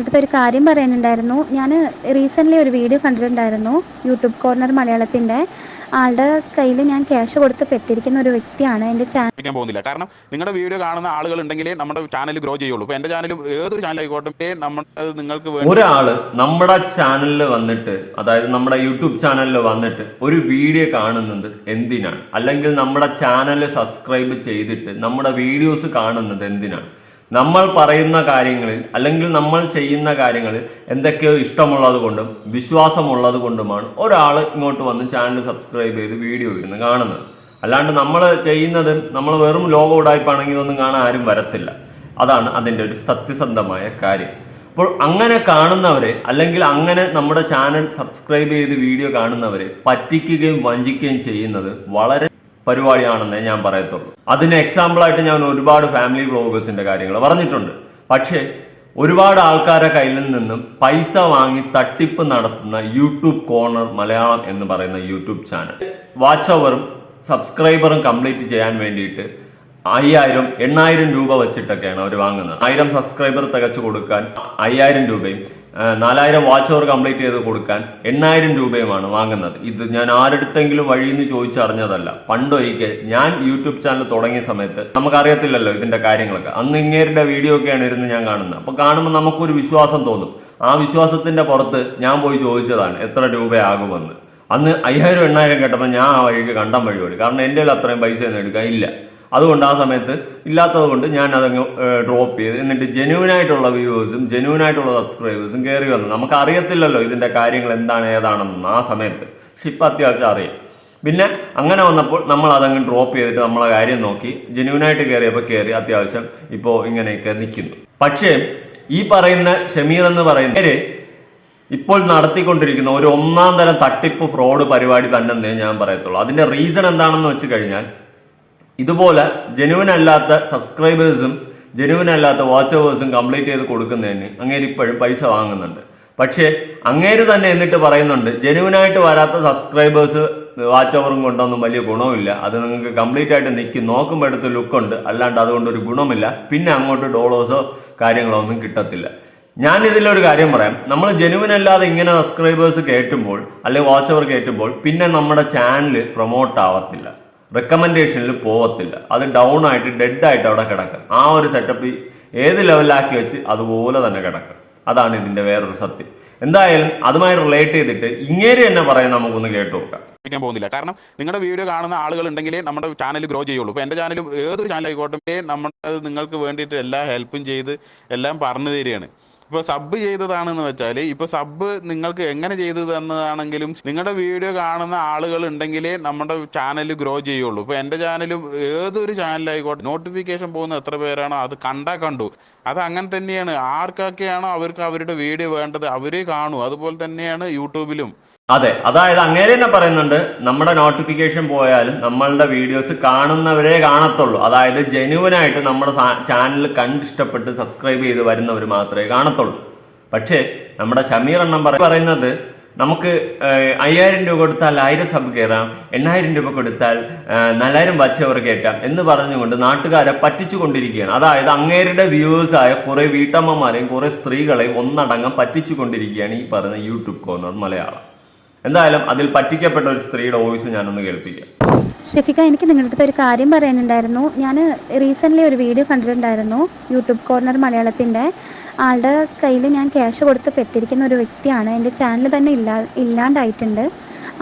അടുത്ത ഒരു കാര്യം പറയാനുണ്ടായിരുന്നു. ഞാൻ റീസെന്റ്ലി ഒരു വീഡിയോ കണ്ടിട്ടുണ്ടായിരുന്നു യൂട്യൂബ് കോർണർ മലയാളത്തിന്റെ ആളുടെ കയ്യിൽ ഞാൻ ക്യാഷ് കൊടുത്ത് പെട്ടിരിക്കുന്ന ഒരു വ്യക്തിയാണ്. എന്റെ ചാനൽ പോകുന്നില്ല. കാരണം നിങ്ങളുടെ വീഡിയോ കാണുന്ന ആളുകൾ ഉണ്ടെങ്കിലേ നമ്മുടെ ചാനൽ ഗ്രോ ചെയ്യുള്ളൂ. ഇപ്പോൾ എന്റെ ചാനലും ഏതൊരു ചാനൽ ആയിക്കോട്ടെ നമ്മൾ നിങ്ങൾക്ക് ഒരാൾ നമ്മുടെ ചാനലിൽ വന്നിട്ട് അതായത് നമ്മുടെ യൂട്യൂബ് ചാനലിൽ വന്നിട്ട് ഒരു വീഡിയോ കാണുന്നത് എന്തിനാണ്? അല്ലെങ്കിൽ നമ്മുടെ ചാനൽ സബ്സ്ക്രൈബ് ചെയ്തിട്ട് നമ്മുടെ വീഡിയോസ് കാണുന്നത് എന്തിനാണ്? നമ്മൾ പറയുന്ന കാര്യങ്ങളിൽ അല്ലെങ്കിൽ നമ്മൾ ചെയ്യുന്ന കാര്യങ്ങളിൽ എന്തൊക്കെയോ ഇഷ്ടമുള്ളത് കൊണ്ടും വിശ്വാസമുള്ളത് കൊണ്ടുമാണ് ഒരാൾ ഇങ്ങോട്ട് വന്ന് ചാനൽ സബ്സ്ക്രൈബ് ചെയ്ത് വീഡിയോ ഇരുന്ന് കാണുന്നത്. അല്ലാണ്ട് നമ്മൾ ചെയ്യുന്നത് നമ്മൾ വെറും ലോക ഉടായ്പാണെങ്കിൽ ഒന്നും കാണാൻ ആരും വരത്തില്ല. അതാണ് അതിന്റെ ഒരു സത്യസന്ധമായ കാര്യം. അപ്പോൾ അങ്ങനെ കാണുന്നവരെ അല്ലെങ്കിൽ അങ്ങനെ നമ്മുടെ ചാനൽ സബ്സ്ക്രൈബ് ചെയ്ത് വീഡിയോ കാണുന്നവരെ പറ്റിക്കുകയും വഞ്ചിക്കുകയും ചെയ്യുന്നത് വളരെ പരിപാടിയാണെന്നേ ഞാൻ പറയത്തുള്ളൂ. അതിന് എക്സാമ്പിളായിട്ട് ഞാൻ ഒരുപാട് ഫാമിലി വ്ളോഗേഴ്സിന്റെ കാര്യങ്ങൾ പറഞ്ഞിട്ടുണ്ട്. പക്ഷേ ഒരുപാട് ആൾക്കാരെ കയ്യിൽ നിന്നും പൈസ വാങ്ങി തട്ടിപ്പ് നടത്തുന്ന യൂട്യൂബ് കോർണർ മലയാളം എന്ന് പറയുന്ന യൂട്യൂബ് ചാനൽ വാച്ച് ഓവറും സബ്സ്ക്രൈബറും കംപ്ലീറ്റ് ചെയ്യാൻ വേണ്ടിയിട്ട് അയ്യായിരം എണ്ണായിരം രൂപ വെച്ചിട്ടൊക്കെയാണ് അവർ വാങ്ങുന്നത്. ആയിരം സബ്സ്ക്രൈബർ തികച്ചു കൊടുക്കാൻ അയ്യായിരം രൂപയും നാലായിരം വാച്ച് അവർ കംപ്ലീറ്റ് ചെയ്ത് കൊടുക്കാൻ എണ്ണായിരം രൂപയുമാണ് വാങ്ങുന്നത്. ഇത് ഞാൻ ആരെടുത്തെങ്കിലും വഴിയിൽ നിന്ന് ചോദിച്ചറിഞ്ഞതല്ല പണ്ടൊരിക്കൽ ഞാൻ യൂട്യൂബ് ചാനൽ തുടങ്ങിയ സമയത്ത് നമുക്കറിയത്തില്ലല്ലോ ഇതിന്റെ കാര്യങ്ങളൊക്കെ. അന്ന് ഇങ്ങേരുടെ വീഡിയോ ഒക്കെയാണ് ഇരുന്ന് ഞാൻ കാണുന്നത്. അപ്പൊ കാണുമ്പോൾ നമുക്കൊരു വിശ്വാസം തോന്നും. ആ വിശ്വാസത്തിന്റെ പുറത്ത് ഞാൻ പോയി ചോദിച്ചതാണ് എത്ര രൂപയാകുമെന്ന്. അന്ന് അയ്യായിരം എണ്ണായിരം കേട്ടപ്പോൾ ഞാൻ ആ വഴിക്ക് കണ്ടം വഴി കാരണം എന്റെ കയ്യിൽ അത്രയും പൈസ ഒന്നും എടുക്കാൻ ഇല്ല. അതുകൊണ്ട് ആ സമയത്ത് ഇല്ലാത്തത് കൊണ്ട് ഞാൻ അതങ്ങ് ഡ്രോപ്പ് ചെയ്ത്. എന്നിട്ട് ജെന്യൂൻ ആയിട്ടുള്ള വ്യൂവേഴ്സും ജെന്യൂൻ ആയിട്ടുള്ള സബ്സ്ക്രൈബേഴ്സും കയറി വന്നു. നമുക്ക് അറിയത്തില്ലല്ലോ ഇതിന്റെ കാര്യങ്ങൾ എന്താണ് ഏതാണെന്ന് ആ സമയത്ത്. പക്ഷെ ഇപ്പം അത്യാവശ്യം അറിയാം. പിന്നെ അങ്ങനെ വന്നപ്പോൾ നമ്മൾ അതങ്ങ് ഡ്രോപ്പ് ചെയ്തിട്ട് നമ്മളെ കാര്യം നോക്കി. ജെന്യൂനായിട്ട് കയറിയപ്പോൾ കയറി അത്യാവശ്യം ഇപ്പോൾ ഇങ്ങനെയൊക്കെ നിൽക്കുന്നു പക്ഷേ ഈ പറയുന്ന ഷമീർ എന്ന് പറയുന്ന ഇപ്പോൾ നടത്തിക്കൊണ്ടിരിക്കുന്ന ഒരു ഒന്നാം തരം തട്ടിപ്പ് ഫ്രോഡ് പരിപാടി തന്നെ ഞാൻ പറയത്തുള്ളൂ. അതിന്റെ റീസൺ എന്താണെന്ന് വെച്ച് കഴിഞ്ഞാൽ ഇതുപോലെ ജെനുവൻ അല്ലാത്ത സബ്സ്ക്രൈബേഴ്സും ജെനുവൻ അല്ലാത്ത വാച്ചവേഴ്സും കംപ്ലീറ്റ് ചെയ്ത് കൊടുക്കുന്നതിന് അങ്ങേര് ഇപ്പോഴും പൈസ വാങ്ങുന്നുണ്ട്. പക്ഷേ അങ്ങേര് തന്നെ എന്നിട്ട് പറയുന്നുണ്ട് ജെനുവിനായിട്ട് വരാത്ത സബ്സ്ക്രൈബേഴ്സ് വാച്ച് ഓവറും കൊണ്ടൊന്നും വലിയ ഗുണമില്ല അത് നിങ്ങൾക്ക് കംപ്ലീറ്റ് ആയിട്ട് നിൽക്കും നോക്കുമ്പോൾ എടുത്ത് ലുക്കുണ്ട് അല്ലാണ്ട് അതുകൊണ്ട് ഒരു ഗുണമില്ല. പിന്നെ അങ്ങോട്ട് ഡോളേഴ്സോ കാര്യങ്ങളോ ഒന്നും കിട്ടത്തില്ല. ഞാൻ ഇതിലൊരു കാര്യം പറയാം. നമ്മൾ ജെനുവിൻ അല്ലാതെ ഇങ്ങനെ സബ്സ്ക്രൈബേഴ്സ് കയറ്റുമ്പോൾ അല്ലെങ്കിൽ വാച്ച് ഓവർ കയറ്റുമ്പോൾ പിന്നെ നമ്മുടെ ചാനൽ പ്രൊമോട്ട് ആവത്തില്ല. റെക്കമെൻഡേഷനിൽ പോവത്തില്ല. അത് ഡൗൺ ആയിട്ട് ഡെഡ് ആയിട്ട് അവിടെ കിടക്കും. ആ ഒരു സെറ്റപ്പ് ഏത് ലെവലാക്കി വെച്ച് അതുപോലെ തന്നെ കിടക്കും. അതാണ് ഇതിന്റെ വേറൊരു സത്യം. എന്തായാലും അതുമായി റിലേറ്റ് ചെയ്തിട്ട് ഇങ്ങേര് തന്നെ പറയാൻ നമുക്കൊന്ന് കേട്ടു നോക്കാം. പോകുന്നില്ല. കാരണം നിങ്ങളുടെ വീഡിയോ കാണുന്ന ആളുകൾ ഉണ്ടെങ്കിലേ നമ്മുടെ ചാനൽ ഗ്രോ ചെയ്യുള്ളൂ. ഇപ്പോൾ എന്റെ ചാനലും ഏതൊരു ചാനൽ ആയിക്കോട്ടെ നമ്മൾ നിങ്ങൾക്ക് വേണ്ടിയിട്ട് എല്ലാ ഹെൽപ്പും ചെയ്ത് എല്ലാം പറഞ്ഞു തരികയാണ്. ഇപ്പോൾ സബ് ചെയ്തതാണെന്ന് വെച്ചാൽ ഇപ്പോൾ സബ് നിങ്ങൾക്ക് എങ്ങനെ ചെയ്തു തന്നതാണെങ്കിലും നിങ്ങളുടെ വീഡിയോ കാണുന്ന ആളുകൾ ഉണ്ടെങ്കിലേ നമ്മുടെ ചാനൽ ഗ്രോ ചെയ്യുള്ളൂ. ഇപ്പോൾ എന്റെ ചാനലും ഏതൊരു ചാനലായിക്കോട്ടെ നോട്ടിഫിക്കേഷൻ പോകുന്ന എത്ര പേരാണോ അത് കണ്ടാ കണ്ടു. അത് അങ്ങനെ തന്നെയാണ്. ആർക്കൊക്കെയാണോ അവർക്ക് അവരുടെ വീഡിയോ വേണ്ടത് അവരെ കാണൂ. അതുപോലെ തന്നെയാണ് യൂട്യൂബിലും. അതെ അതായത് അങ്ങേരെ തന്നെ പറയുന്നുണ്ട് നമ്മുടെ നോട്ടിഫിക്കേഷൻ പോയാലും നമ്മളുടെ വീഡിയോസ് കാണുന്നവരെ കാണത്തുള്ളൂ. അതായത് ജെനുവൻ ആയിട്ട് നമ്മുടെ ചാനൽ കണ്ടിഷ്ടപ്പെട്ട് സബ്സ്ക്രൈബ് ചെയ്ത് വരുന്നവർ മാത്രമേ കാണത്തുള്ളൂ. പക്ഷേ നമ്മുടെ ഷമീർ എണ്ണം പറ- പറയുന്നത് നമുക്ക് അയ്യായിരം രൂപ കൊടുത്താൽ ആയിരം സബ് കയറാം എണ്ണായിരം രൂപ കൊടുത്താൽ നാലായിരം വച്ചവർ കയറ്റാം എന്ന് പറഞ്ഞുകൊണ്ട് നാട്ടുകാരെ പറ്റിച്ചുകൊണ്ടിരിക്കുകയാണ്. അതായത് അങ്ങേരുടെ വ്യൂവേഴ്സായ കുറെ വീട്ടമ്മമാരെയും കുറെ സ്ത്രീകളെയും ഒന്നടങ്കം പറ്റിച്ചുകൊണ്ടിരിക്കുകയാണ് ഈ പറയുന്ന യൂട്യൂബ് കോർണർ മലയാളം. എന്തായാലും അതിൽ പറ്റിക്കപ്പെട്ട ഒരു സ്ത്രീയുടെ വോയിസ് ഞാനൊന്ന് കേൾപ്പിക്കാം. ഷെഫിക്ക എനിക്ക് നിങ്ങളുടെ അടുത്ത് ഒരു കാര്യം പറയാനുണ്ടായിരുന്നു. ഞാൻ റീസെന്റ്ലി ഒരു വീഡിയോ കണ്ടിട്ടുണ്ടായിരുന്നു യൂട്യൂബ് കോർണർ മലയാളത്തിന്റെ ആളുടെ കയ്യിൽ ഞാൻ ക്യാഷ് കൊടുത്ത് പെട്ടിരിക്കുന്ന ഒരു വ്യക്തിയാണ്. എന്റെ ചാനൽ തന്നെ ഇല്ലാ ഇല്ലാണ്ടായിട്ടുണ്ട്.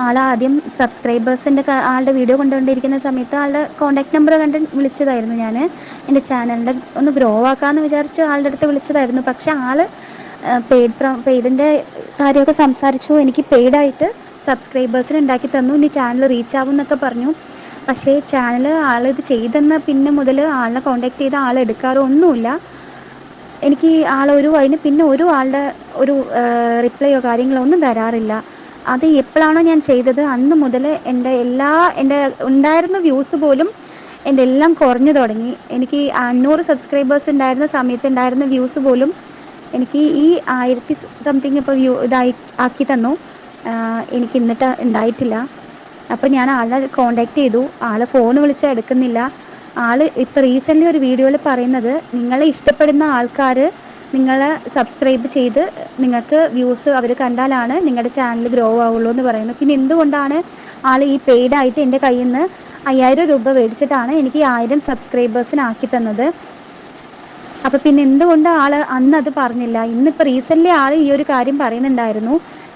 ആൾ ആദ്യം സബ്സ്ക്രൈബേഴ്സിന്റെ ആളുടെ വീഡിയോ കണ്ടുകൊണ്ടിരിക്കുന്ന സമയത്ത് ആളുടെ കോൺടാക്ട് നമ്പർ കണ്ട് വിളിച്ചതായിരുന്നു ഞാൻ എന്റെ ചാനലിന്റെ ഒന്ന് ഗ്രോ ആക്കാമെന്ന് വിചാരിച്ച് ആളുടെ അടുത്ത് വിളിച്ചതായിരുന്നു. പക്ഷേ ആൾ പെയ്ഡ് പെയ്ഡിന്റെ കാര്യമൊക്കെ സംസാരിച്ചു. എനിക്ക് പെയ്ഡായിട്ട് സബ്സ്ക്രൈബേഴ്സിന് ഉണ്ടാക്കി തന്നു. ഇനി ചാനൽ റീച്ച് ആവും എന്നൊക്കെ പറഞ്ഞു. പക്ഷേ ചാനൽ ആൾ ഇത് ചെയ്തെന്ന പിന്നെ മുതൽ ആളിനെ കോണ്ടാക്ട് ചെയ്ത ആൾ എടുക്കാറോ ഒന്നുമില്ല. എനിക്ക് ആൾ ഒരു അതിന് പിന്നെ ഒരു ആളുടെ ഒരു റിപ്ലൈയോ കാര്യങ്ങളോ ഒന്നും തരാറില്ല. അത് എപ്പോഴാണോ ഞാൻ ചെയ്തത് അന്ന് മുതൽ എന്റെ എല്ലാ എന്റെ ഉണ്ടായിരുന്ന വ്യൂസ് പോലും എന്റെ എല്ലാം കുറഞ്ഞു തുടങ്ങി. എനിക്ക് അഞ്ഞൂറ് സബ്സ്ക്രൈബേഴ്സ് ഉണ്ടായിരുന്ന സമയത്ത് ഉണ്ടായിരുന്ന വ്യൂസ് പോലും എനിക്ക് ഈ ആയിരത്തി സംതിങ് ഇപ്പോൾ വ്യൂ ഇതായി ആക്കി തന്നു. എനിക്ക് ഇന്നിട്ട് ഉണ്ടായിട്ടില്ല അപ്പോൾ ഞാൻ ആളെ കോണ്ടാക്ട് ചെയ്തു. ആളെ ഫോൺ വിളിച്ചാൽ എടുക്കുന്നില്ല. ആൾ ഇപ്പോൾ റീസെന്റ്ലി ഒരു വീഡിയോയിൽ പറയുന്നത് നിങ്ങളെ ഇഷ്ടപ്പെടുന്ന ആൾക്കാർ നിങ്ങളെ സബ്സ്ക്രൈബ് ചെയ്ത് നിങ്ങൾക്ക് വ്യൂസ് അവർ കണ്ടാലാണ് നിങ്ങളുടെ ചാനൽ ഗ്രോ ആവുള്ളൂ എന്ന് പറയുന്നു. പിന്നെ എന്തുകൊണ്ടാണ് ആൾ ഈ പെയ്ഡായിട്ട് എന്റെ കയ്യിൽ നിന്ന് അയ്യായിരം രൂപ മേടിച്ചിട്ടാണ് എനിക്ക് ആയിരം സബ്സ്ക്രൈബേഴ്സിനാക്കി തന്നത്? അപ്പോൾ പിന്നെ എന്തുകൊണ്ട് ആൾ അന്ന് അത് പറഞ്ഞില്ല? ഇന്നിപ്പോൾ റീസെന്റ്ലി ആൾ ഈ ഒരു കാര്യം പറയുന്നുണ്ടായിരുന്നു.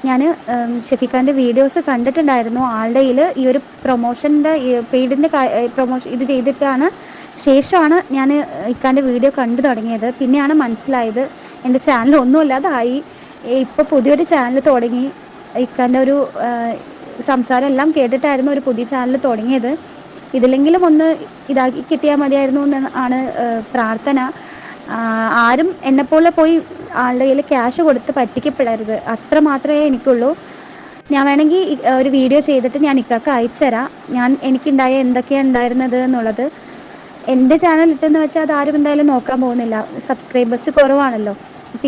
ഞാൻ ഷെഫിഖാന്റെ വീഡിയോസ് കണ്ടിട്ടുണ്ടായിരുന്നു. ആളുടെ ഈ ഒരു പ്രൊമോഷന്റെ പെയ്ഡിന്റെ പ്രൊമോഷൻ ഇത് ചെയ്തിട്ടാണ് ശേഷമാണ് ഞാൻ ഇക്കാന്റെ വീഡിയോ കണ്ടു തുടങ്ങിയത്. പിന്നെയാണ് മനസ്സിലായത്. എന്റെ ചാനൽ ഒന്നുമില്ലാതായി ഇപ്പൊ പുതിയൊരു ചാനൽ തുടങ്ങി. ഇക്കാന്റെ ഒരു സംസാരം എല്ലാം കേട്ടിട്ടായിരുന്നു ഒരു പുതിയ ചാനൽ തുടങ്ങിയത്. ഇതിലെങ്കിലും ഒന്ന് ഇതാക്കി കിട്ടിയാൽ മതിയായിരുന്നു എന്ന് ആണ് പ്രാർത്ഥന. ആരും എന്നെപ്പോലെ പോയി ആളുടെ കയ്യിൽ ക്യാഷ് കൊടുത്ത് പറ്റിക്കപ്പെടരുത്. അത്ര മാത്രമേ എനിക്കുള്ളൂ. ഞാൻ വേണമെങ്കിൽ ഒരു വീഡിയോ ചെയ്തിട്ട് ഞാൻ ഇക്കാക്ക് അയച്ചുതരാം ഞാൻ എനിക്കുണ്ടായ എന്തൊക്കെയാണ് ഉണ്ടായിരുന്നത് എന്നുള്ളത്. എന്റെ ചാനൽ ഇട്ടെന്ന് വെച്ചാൽ അത് ആരും എന്തായാലും നോക്കാൻ പോകുന്നില്ല. സബ്സ്ക്രൈബേഴ്സ് കുറവാണല്ലോ.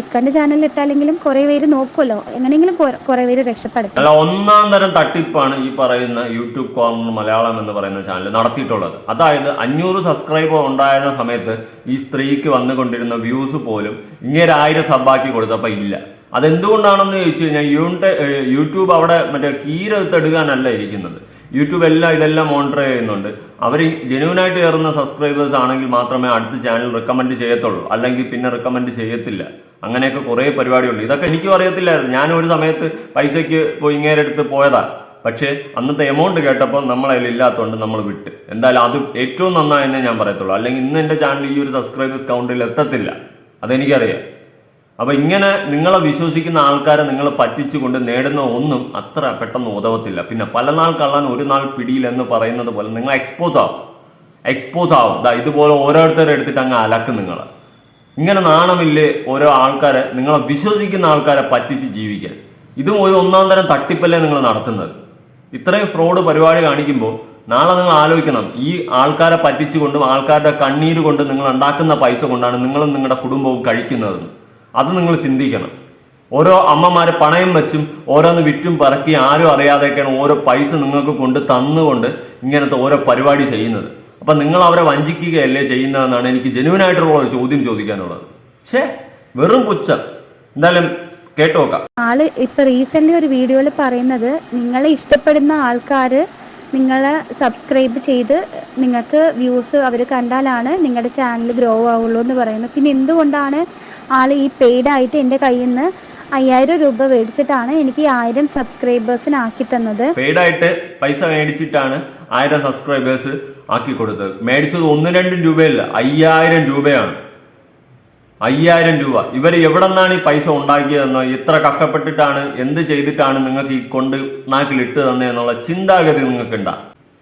ഇക്കന്റെ ചാനലിൽ ഇട്ടാലെങ്കിലും കുറേ പേര് നോക്കുമല്ലോ എങ്ങനെയെങ്കിലും കുറെ പേര് രക്ഷപ്പെടും അല്ല ഒന്നാം തരം തട്ടിപ്പാണ് ഈ പറയുന്ന യൂട്യൂബ് കോർണർ മലയാളം എന്ന് പറയുന്ന ചാനൽ നടത്തിയിട്ടുള്ളത്. അതായത് അഞ്ഞൂറ് സബ്സ്ക്രൈബർ ഉണ്ടായിരുന്ന സമയത്ത് ഈ സ്ത്രീക്ക് വന്നുകൊണ്ടിരുന്ന വ്യൂസ് പോലും ഇങ്ങനെ ആയിരം സബ്ബാക്കി കൊടുത്തപ്പോൾ ഇല്ല. അതെന്തുകൊണ്ടാണെന്ന് ചോദിച്ചു കഴിഞ്ഞാൽ യൂണിറ്റ് യൂട്യൂബ് അവിടെ മറ്റേ കീര എടുക്കാനല്ല ഇരിക്കുന്നത്. യൂട്യൂബ് എല്ലാം ഇതെല്ലാം മോണിറ്റർ ചെയ്യുന്നുണ്ട്. അവർ ജെന്യൂനായിട്ട് കയറുന്ന സബ്സ്ക്രൈബേഴ്സ് ആണെങ്കിൽ മാത്രമേ അടുത്ത ചാനൽ റെക്കമെൻഡ് ചെയ്യത്തുള്ളൂ. അല്ലെങ്കിൽ പിന്നെ റെക്കമെൻഡ് ചെയ്യത്തില്ല. അങ്ങനെയൊക്കെ കുറേ പരിപാടിയുണ്ട് ഇതൊക്കെ എനിക്കും അറിയത്തില്ലായിരുന്നു. ഞാൻ ഒരു സമയത്ത് പൈസയ്ക്ക് പോയി ഇങ്ങേരെടുത്ത് പോയതാണ് പക്ഷേ അന്നത്തെ എമൗണ്ട് കേട്ടപ്പോൾ നമ്മളതിൽ ഇല്ലാത്തതുകൊണ്ട് നമ്മൾ വിട്ട്. എന്തായാലും അത് ഏറ്റവും നന്നായെന്നേ ഞാൻ പറയത്തുള്ളൂ. അല്ലെങ്കിൽ ഇന്ന് എന്റെ ചാനൽ ഈ ഒരു സബ്സ്ക്രൈബേഴ്സ് കൗണ്ടിൽ എത്തത്തില്ല. അതെനിക്കറിയാം. അപ്പോൾ ഇങ്ങനെ നിങ്ങളെ വിശ്വസിക്കുന്ന ആൾക്കാരെ നിങ്ങൾ പറ്റിച്ചുകൊണ്ട് നേടുന്ന ഒന്നും അത്ര പെട്ടെന്ന് ഉതവത്തില്ല. പിന്നെ പല നാൾ കള്ളാൻ ഒരു നാൾ പിടിയില്ലെന്ന് പറയുന്നത് പോലെ നിങ്ങൾ എക്സ്പോസ് ആവും. എക്സ്പോസ് ആവും. ഇതുപോലെ ഓരോരുത്തരെ എടുത്തിട്ട് അങ്ങ് അലക്കും നിങ്ങൾ ഇങ്ങനെ നാണമില്ലേ ഓരോ ആൾക്കാരെ നിങ്ങളെ വിശ്വസിക്കുന്ന ആൾക്കാരെ പറ്റിച്ച് ജീവിക്കാൻ. ഇതും ഒരു ഒന്നാം തരം തട്ടിപ്പല്ലേ നിങ്ങൾ നടത്തുന്നത്. ഇത്രയും ഫ്രോഡ് പരിപാടി കാണിക്കുമ്പോൾ നാളെ നിങ്ങൾ ആലോചിക്കണം ഈ ആൾക്കാരെ പറ്റിച്ചുകൊണ്ടും ആൾക്കാരുടെ കണ്ണീര് കൊണ്ട് നിങ്ങൾ ഉണ്ടാക്കുന്ന പൈസ കൊണ്ടാണ് നിങ്ങളും നിങ്ങളുടെ കുടുംബവും കഴിക്കുന്നതെന്ന്. അത് നിങ്ങൾ ചിന്തിക്കണം. ഓരോ അമ്മമാരെ പണയം വെച്ചും ഓരോന്ന് വിറ്റും പറക്കി ആരും അറിയാതെയൊക്കെയാണ് ഓരോ പൈസ നിങ്ങൾക്ക് കൊണ്ട് തന്നുകൊണ്ട് ഇങ്ങനത്തെ ഓരോ പരിപാടി ചെയ്യുന്നത്. അപ്പം നിങ്ങൾ അവരെ വഞ്ചിക്കുകയല്ലേ ചെയ്യുന്നതെന്നാണ് എനിക്ക് ജനുവനായിട്ടുള്ള ഒരു ചോദ്യം ചോദിക്കാനുള്ളത്. ഛേ വെറും പുച്ഛം. എന്തായാലും കേട്ടോക്കാം ആൾ ഇപ്പൊ റീസെന്റ് ഒരു വീഡിയോയിൽ പറയുന്നത് നിങ്ങളെ ഇഷ്ടപ്പെടുന്ന ആൾക്കാര് നിങ്ങളെ സബ്സ്ക്രൈബ് ചെയ്ത് നിങ്ങൾക്ക് വ്യൂസ് അവർ കണ്ടാലാണ് നിങ്ങളുടെ ചാനൽ ഗ്രോ ആവുള്ളൂ എന്ന് പറയുന്നു പിന്നെ എന്തുകൊണ്ടാണ് ആൾ ഈ പെയ്ഡായിട്ട് എന്റെ കയ്യിൽ നിന്ന് അയ്യായിരം രൂപ മേടിച്ചിട്ടാണ് എനിക്ക് ആയിരം സബ്സ്ക്രൈബേഴ്സിനാക്കി തന്നത് പെയ്ഡായിട്ട് പൈസ മേടിച്ചിട്ടാണ് ആയിരം സബ്സ്ക്രൈബേഴ്സ് ആക്കി കൊടുത്തത്. മേടിച്ചത് ഒന്ന് രണ്ടും രൂപയല്ല അയ്യായിരം രൂപയാണ്. അയ്യായിരം രൂപ. ഇവർ എവിടെ നിന്നാണ് ഈ പൈസ ഉണ്ടാക്കിയതെന്നോ ഇത്ര കഷ്ടപ്പെട്ടിട്ടാണ് എന്ത് ചെയ്തിട്ടാണ് നിങ്ങൾക്ക് ഈ കൊണ്ട് നാക്കിലിട്ട് തന്നെന്നുള്ള ചിന്താഗതി നിങ്ങൾക്ക് ഉണ്ടാ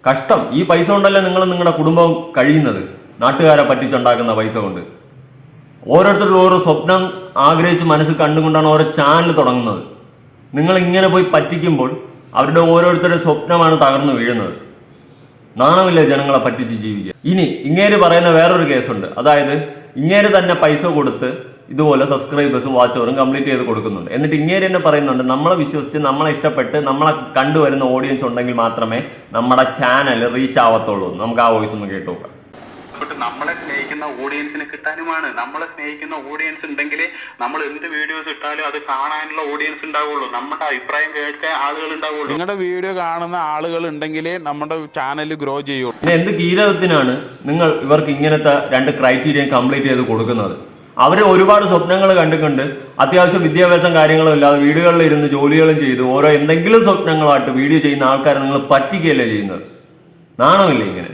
കഷ്ടം. ഈ പൈസ കൊണ്ടല്ലേ നിങ്ങൾ നിങ്ങളുടെ കുടുംബം കഴിയുന്നത്? നാട്ടുകാരെ പറ്റിച്ചുണ്ടാക്കുന്ന പൈസ കൊണ്ട്. ഓരോരുത്തരും ഓരോ സ്വപ്നം ആഗ്രഹിച്ച് മനസ്സിൽ കണ്ടുകൊണ്ടാണ് ഓരോ ചാനൽ തുടങ്ങുന്നത്. നിങ്ങൾ ഇങ്ങനെ പോയി പറ്റിക്കുമ്പോൾ അവരുടെ ഓരോരുത്തരുടെ സ്വപ്നമാണ് തകർന്നു വീഴുന്നത്. നാണമില്ല ജനങ്ങളെ പറ്റിച്ച് ജീവിക്കുക. ഇനി ഇങ്ങേര് പറയുന്ന വേറൊരു കേസുണ്ട്. അതായത് ഇങ്ങേര് തന്നെ പൈസ കൊടുത്ത് ഇതുപോലെ സബ്സ്ക്രൈബേഴ്സും വാച്ചവറും കംപ്ലീറ്റ് ചെയ്ത് കൊടുക്കുന്നുണ്ട്. എന്നിട്ട് ഇങ്ങേര് തന്നെ പറയുന്നുണ്ട് നമ്മളെ വിശ്വസിച്ച് നമ്മളെ ഇഷ്ടപ്പെട്ട് നമ്മളെ കണ്ടുവരുന്ന ഓഡിയൻസ് ഉണ്ടെങ്കിൽ മാത്രമേ നമ്മുടെ ചാനൽ റീച്ച് ആവത്തുള്ളൂ. നമുക്ക് ആ വോയിസ് ഒന്ന് കേട്ടു നോക്കാം. ബട്ട് നമ്മളെ സ്നേഹിക്കുന്ന ഓഡിയൻസിന് കിട്ടാനുമാണ്. നമ്മളെ സ്നേഹിക്കുന്ന ഓഡിയൻസ് ഉണ്ടെങ്കിൽ നമ്മൾ എന്ത് വീഡിയോസ് ഇട്ടാലും അത് കാണാനുള്ള ഓഡിയൻസ് ഉണ്ടാവുള്ളൂ. നമ്മുടെ അഭിപ്രായം കേൾക്കാൻ ആളുകൾ ഉണ്ടാവുള്ളൂ. നിങ്ങളുടെ വീഡിയോ കാണുന്ന ആളുകൾ ഉണ്ടെങ്കിലേ നമ്മുടെ ചാനൽ ഗ്രോ ചെയ്യൂ പിന്നെ എന്ത് കീരകത്തിനാണ് നിങ്ങൾ ഇവർക്ക് ഇങ്ങനത്തെ രണ്ട് ക്രൈറ്റീരിയ കംപ്ലീറ്റ് ചെയ്ത് കൊടുക്കുന്നത്? അവർ ഒരുപാട് സ്വപ്നങ്ങൾ കണ്ടുകൊണ്ട് അത്യാവശ്യം വിദ്യാഭ്യാസം കാര്യങ്ങളും ഇല്ലാതെ വീടുകളിൽ ഇരുന്ന് ജോലികളും ചെയ്ത് ഓരോ എന്തെങ്കിലും സ്വപ്നങ്ങളായിട്ട് വീഡിയോ ചെയ്യുന്ന ആൾക്കാരെ നിങ്ങൾ പറ്റിക്കുകയല്ലേ ചെയ്യുന്നത്? നാണമില്ലേ ഇങ്ങനെ.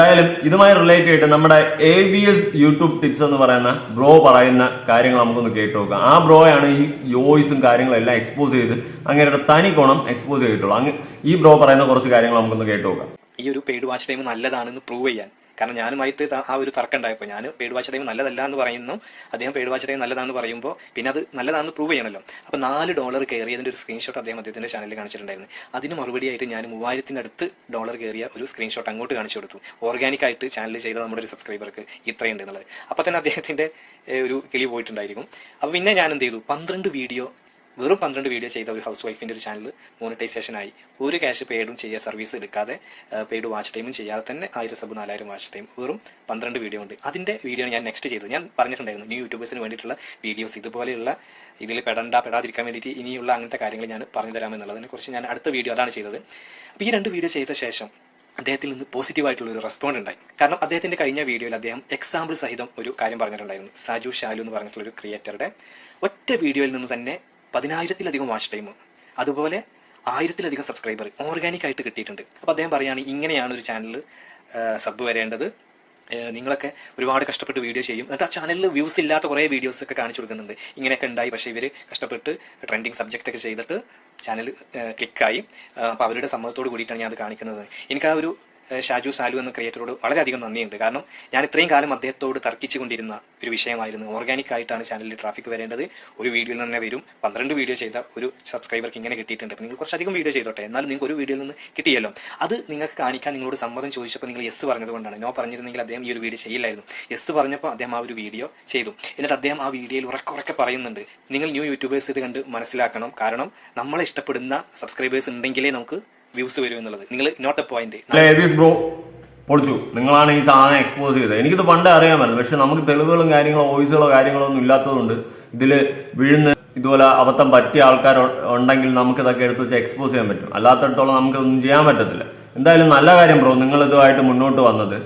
എന്തായാലും ഇതുമായി റിലേറ്റ് ആയിട്ട് നമ്മുടെ A B S YouTube tips എന്ന് പറയുന്ന ബ്രോ പറയുന്ന കാര്യങ്ങൾ നമുക്കൊന്ന് കേട്ട് നോക്കാം. ആ ബ്രോയാണ് ഈ വോയിസും കാര്യങ്ങളും എല്ലാം എക്സ്പോസ് ചെയ്ത് അങ്ങനെ തനി ഗുണം എക്സ്പോസ് ചെയ്തിട്ടുള്ളൂ അങ്ങ് ഈ ബ്രോ പറയുന്ന കുറച്ച് കാര്യങ്ങൾ നമുക്കൊന്ന് കേട്ട് നോക്കാം. ഈ ഒരു പെയ്ഡ് വാച്ച് ടൈം നല്ലതാണെന്ന് പ്രൂവ് ചെയ്യാൻ. കാരണം ഞാനുമായിട്ട് ആ ഒരു തർക്കം ഉണ്ടായപ്പോൾ ഞാൻ പെയ്ഡ് വാച്ച് ടൈം നല്ലതല്ല എന്ന് പറയുന്നു. അദ്ദേഹം പെയ്ഡ് വാച്ച് ടൈം നല്ലതാണെന്ന് പറയുമ്പോൾ പിന്നെ അത് നല്ലതാണെന്ന് പ്രൂവ് ചെയ്യണമല്ലോ. അപ്പോൾ നാല് ഡോളർ കയറിയതിന്റെ ഒരു സ്ക്രീൻഷോട്ട് അദ്ദേഹം അദ്ദേഹത്തിന്റെ ചാനലിൽ കാണിച്ചിട്ടുണ്ടായിരുന്നു. അതിന് മറുപടിയായിട്ട് ഞാൻ മൂവായിരത്തിനടുത്ത് ഡോളർ കയറിയ ഒരു സ്ക്രീൻഷോട്ട് അങ്ങോട്ട് കാണിച്ചു കൊടുത്തു. ഓർഗാനിക്കായിട്ട് ചാനൽ ചെയ്ത നമ്മുടെ ഒരു സബ്സ്ക്രൈബർക്ക് ഇത്രയുണ്ട് എന്നുള്ളത്. അപ്പോൾ തന്നെ അദ്ദേഹത്തിന്റെ ഒരു കിളി പോയിട്ടുണ്ടായിരിക്കും. അപ്പോൾ പിന്നെ ഞാൻ എന്ത് ചെയ്തു? പന്ത്രണ്ട് വീഡിയോ വെറും പന്ത്രണ്ട് വീഡിയോ ചെയ്ത ഒരു ഹൗസ് വൈഫിന്റെ ഒരു ചാനൽ മോണിറ്റൈസേഷൻ ആയി. ഒരു ക്യാഷ് പെയ്ഡും ചെയ്യുക സർവീസ് എടുക്കാതെ പെയ്ഡ് വാച്ച് ടൈമും ചെയ്യാതെ തന്നെ ആയിരം സബ് നാലായിരം വാച്ച് ടൈം വെറും പന്ത്രണ്ട് വീഡിയോ ഉണ്ട്. അതിന്റെ വീഡിയോ ഞാൻ നെക്സ്റ്റ് ചെയ്തത്. ഞാൻ പറഞ്ഞിട്ടുണ്ടായിരുന്നു ന്യൂ യൂട്യൂബേഴ്സിന് വേണ്ടിയിട്ടുള്ള വീഡിയോസ് ഇതുപോലെയുള്ള ഇതിൽ പെടണ്ട പെടാതിരിക്കാൻ വേണ്ടിയിട്ട് ഇനിയുള്ള അങ്ങനത്തെ കാര്യങ്ങൾ ഞാൻ പറഞ്ഞു തരാമെന്നുള്ളതിനെ കുറിച്ച് ഞാൻ അടുത്ത വീഡിയോ അതാണ് ചെയ്തത്. അപ്പോൾ ഈ രണ്ട് വീഡിയോ ചെയ്ത ശേഷം അദ്ദേഹത്തിൽ നിന്ന് പോസിറ്റീവായിട്ടുള്ള ഒരു റെസ്പോണ്ട് ഉണ്ടായി. കാരണം അദ്ദേഹത്തിന്റെ കഴിഞ്ഞ വീഡിയോയിൽ അദ്ദേഹം എക്സാമ്പിൾ സഹിതം ഒരു കാര്യം പറഞ്ഞിട്ടുണ്ടായിരുന്നു. സാജു ഷാലു എന്ന് പറഞ്ഞിട്ടുള്ള ഒരു ക്രിയേറ്ററുടെ ഒറ്റ വീഡിയോയിൽ നിന്ന് തന്നെ പതിനായിരത്തിലധികം വാച്ച് ടൈം അതുപോലെ ആയിരത്തിലധികം സബ്സ്ക്രൈബർ ഓർഗാനിക് ആയിട്ട് കിട്ടിയിട്ടുണ്ട്. അപ്പോൾ അദ്ദേഹം പറയുകയാണ് ഇങ്ങനെയാണ് ഒരു ചാനൽ സബ് വരേണ്ടത്. നിങ്ങളൊക്കെ ഒരുപാട് കഷ്ടപ്പെട്ട് വീഡിയോ ചെയ്യും. എന്നിട്ട് ആ ചാനലിൽ വ്യൂസ് ഇല്ലാത്ത കുറേ വീഡിയോസ് ഒക്കെ കാണിച്ചു കൊടുക്കുന്നുണ്ട്. ഇങ്ങനെയൊക്കെ ഉണ്ടായി. പക്ഷേ ഇവർ കഷ്ടപ്പെട്ട് ട്രെൻഡിങ് സബ്ജക്റ്റ് ഒക്കെ ചെയ്തിട്ട് ചാനൽ ക്ലിക്കായി അപ്പോൾ അവരുടെ സമ്മതത്തോട് കൂടിയിട്ടാണ് ഞാൻ അത് കാണിക്കുന്നത്. എനിക്ക് ആ ഒരു ഷാജു സാലു എന്ന ക്രിയേറ്ററോട് വളരെയധികം നന്ദിയുണ്ട്. കാരണം ഞാൻ ഇത്രയും കാലം അദ്ദേഹത്തോട് തർക്കിച്ചു കൊണ്ടിരുന്ന ഒരു വിഷയമായിരുന്നു. ഓർഗാനിക് ആയിട്ടാണ് ചാനലിൽ ട്രാഫിക് വരേണ്ടത്. ഒരു വീഡിയോയിൽ തന്നെ വരും. പന്ത്രണ്ട് വീഡിയോ ചെയ്ത ഒരു സബ്സ്ക്രൈബർക്ക് ഇങ്ങനെ കിട്ടിയിട്ടുണ്ട്. നിങ്ങൾ കുറച്ചധികം വീഡിയോ ചെയ്തോട്ടെ. എന്നാലും നിങ്ങൾക്ക് ഒരു വീഡിയോയിൽ നിന്ന് കിട്ടിയല്ലോ. അത് നിങ്ങൾക്ക് കാണിക്കാൻ നിങ്ങളോട് സമ്മതം ചോദിച്ചപ്പോൾ നിങ്ങൾ യെസ് പറഞ്ഞതുകൊണ്ടാണ്. നോ പറഞ്ഞിരുന്നെങ്കിൽ അദ്ദേഹം ഈ ഒരു വീഡിയോ ചെയ്യില്ലായിരുന്നു. യെസ് പറഞ്ഞപ്പോൾ അദ്ദേഹം ആ ഒരു വീഡിയോ ചെയ്തു. എന്നിട്ട് അദ്ദേഹം ആ വീഡിയോയിൽ ഉറക്കെ ഉറക്കെ പറയുന്നുണ്ട്. നിങ്ങൾ ന്യൂ യൂട്യൂബേഴ്സ് ഇത് കണ്ട് മനസ്സിലാക്കണം. കാരണം നമ്മളെ ഇഷ്ടപ്പെടുന്ന സബ്സ്ക്രൈബേഴ്സ് ഉണ്ടെങ്കിലേ നമുക്ക് വ്യൂസ് വരും എന്നുള്ളത്. നിങ്ങൾ നോട്ട് എ പോയിന്റ് ബ്രോ പൊളിച്ചു. നിങ്ങളാണ് ഈ സാധനം എക്സ്പോസ് ചെയ്തത്. എനിക്കിത് പണ്ടേ അറിയാമായിരുന്നു പക്ഷെ നമുക്ക് തെളിവുകളും കാര്യങ്ങളോ വോയിസുകളോ കാര്യങ്ങളോ ഒന്നും ഇല്ലാത്തതുകൊണ്ട് ഇതിൽ വീഴുന്ന ഇതുപോലെ അബദ്ധം പറ്റിയ ആൾക്കാർ ഉണ്ടെങ്കിൽ നമുക്ക് ഇതൊക്കെ എടുത്ത് വെച്ച് എക്സ്പോസ് ചെയ്യാൻ പറ്റും. അല്ലാത്തടത്തോളം നമുക്കൊന്നും ചെയ്യാൻ പറ്റത്തില്ല. എന്തായാലും നല്ല കാര്യം ബ്രോ നിങ്ങൾ ഇതുമായിട്ട് മുന്നോട്ട് വന്നത്.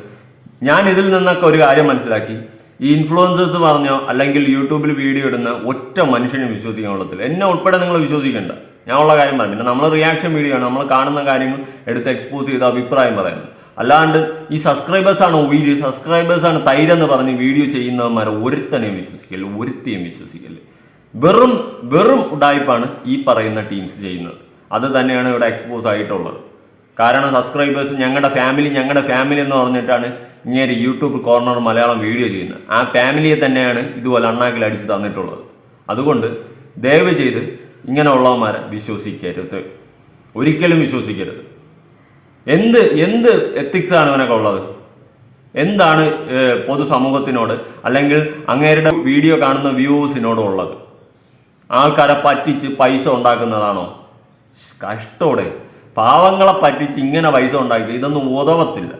ഞാൻ ഇതിൽ നിന്നൊക്കെ ഒരു കാര്യം മനസ്സിലാക്കി. ഈ ഇൻഫ്ലുവൻസേഴ്സ് പറഞ്ഞോ അല്ലെങ്കിൽ യൂട്യൂബിൽ വീഡിയോ ഇടുന്ന ഒറ്റ മനുഷ്യനെ വിശ്വസിക്കാൻ കൊള്ളത്തില്ല. എന്നെ ഉൾപ്പെടെ നിങ്ങൾ വിശ്വസിക്കേണ്ട. ഞാൻ ഉള്ള കാര്യം പറയാം. പിന്നെ നമ്മൾ റിയാക്ഷൻ വീഡിയോ ആണ്. നമ്മൾ കാണുന്ന കാര്യങ്ങൾ എടുത്ത് എക്സ്പോസ് ചെയ്ത് അഭിപ്രായം പറയുന്നത്. അല്ലാണ്ട് ഈ സബ്സ്ക്രൈബേഴ്സ് ആണ് വീഡിയോ സബ്സ്ക്രൈബേഴ്സ് ആണ് തൈരെന്ന് പറഞ്ഞ് വീഡിയോ ചെയ്യുന്നവന്മാരെ ഒരുത്തനെയും വിശ്വസിക്കില്ല ഒരുത്തിയും വിശ്വസിക്കൽ. വെറും വെറും ഉടായ്പാണ് ഈ പറയുന്ന ടീംസ് ചെയ്യുന്നത്. അത് തന്നെയാണ് ഇവിടെ എക്സ്പോസ് ആയിട്ടുള്ളത്. കാരണം സബ്സ്ക്രൈബേഴ്സ് ഞങ്ങളുടെ ഫാമിലി ഞങ്ങളുടെ ഫാമിലി എന്ന് പറഞ്ഞിട്ടാണ് ഇങ്ങനെ യൂട്യൂബ് കോർണർ മലയാളം വീഡിയോ ചെയ്യുന്നത്. ആ ഫാമിലിയെ തന്നെയാണ് ഇതുപോലെ അണ്ണാക്കിൽ അടിച്ച് തന്നിട്ടുള്ളത്. അതുകൊണ്ട് ദയവ് ചെയ്ത് ഇങ്ങനെയുള്ളവന്മാരെ വിശ്വസിക്കരുത്. ഒരിക്കലും വിശ്വസിക്കരുത്. എന്ത് എന്ത് എത്തിക്സാണ് ഇവനൊക്കെ ഉള്ളത്? എന്താണ് പൊതുസമൂഹത്തിനോട് അല്ലെങ്കിൽ അങ്ങേരുടെ വീഡിയോ കാണുന്ന വ്യൂസിനോടും ഉള്ളത്? ആൾക്കാരെ പറ്റിച്ച് പൈസ ഉണ്ടാക്കുന്നതാണോ? കഷ്ടോടെ. പാവങ്ങളെ പറ്റിച്ച് ഇങ്ങനെ പൈസ ഉണ്ടാക്കി ഇതൊന്നും ഉതവത്തില്ല.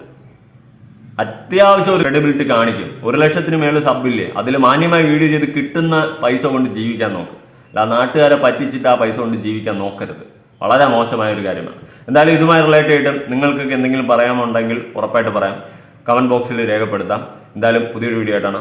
അത്യാവശ്യം ഒരു ക്രെഡിബിലിറ്റി കാണിക്കും. ഒരു ലക്ഷത്തിന് മേളിൽ സബില്ലേ അതിൽ മാന്യമായി വീഡിയോ ചെയ്ത് കിട്ടുന്ന പൈസ കൊണ്ട് ജീവിക്കാൻ നോക്കും. അല്ല നാട്ടുകാരെ പറ്റിച്ചിട്ട് ആ പൈസ കൊണ്ട് ജീവിക്കാൻ നോക്കരുത്. വളരെ മോശമായ ഒരു കാര്യമാണ്. എന്തായാലും ഇതുമായി റിലേറ്റ് ആയിട്ട് നിങ്ങൾക്കൊക്കെ എന്തെങ്കിലും പറയാനുണ്ടെങ്കിൽ ഉറപ്പായിട്ട് പറയാം. കമന്റ് ബോക്സിൽ രേഖപ്പെടുത്താം. എന്തായാലും പുതിയൊരു വീഡിയോ ആയിട്ടാണ്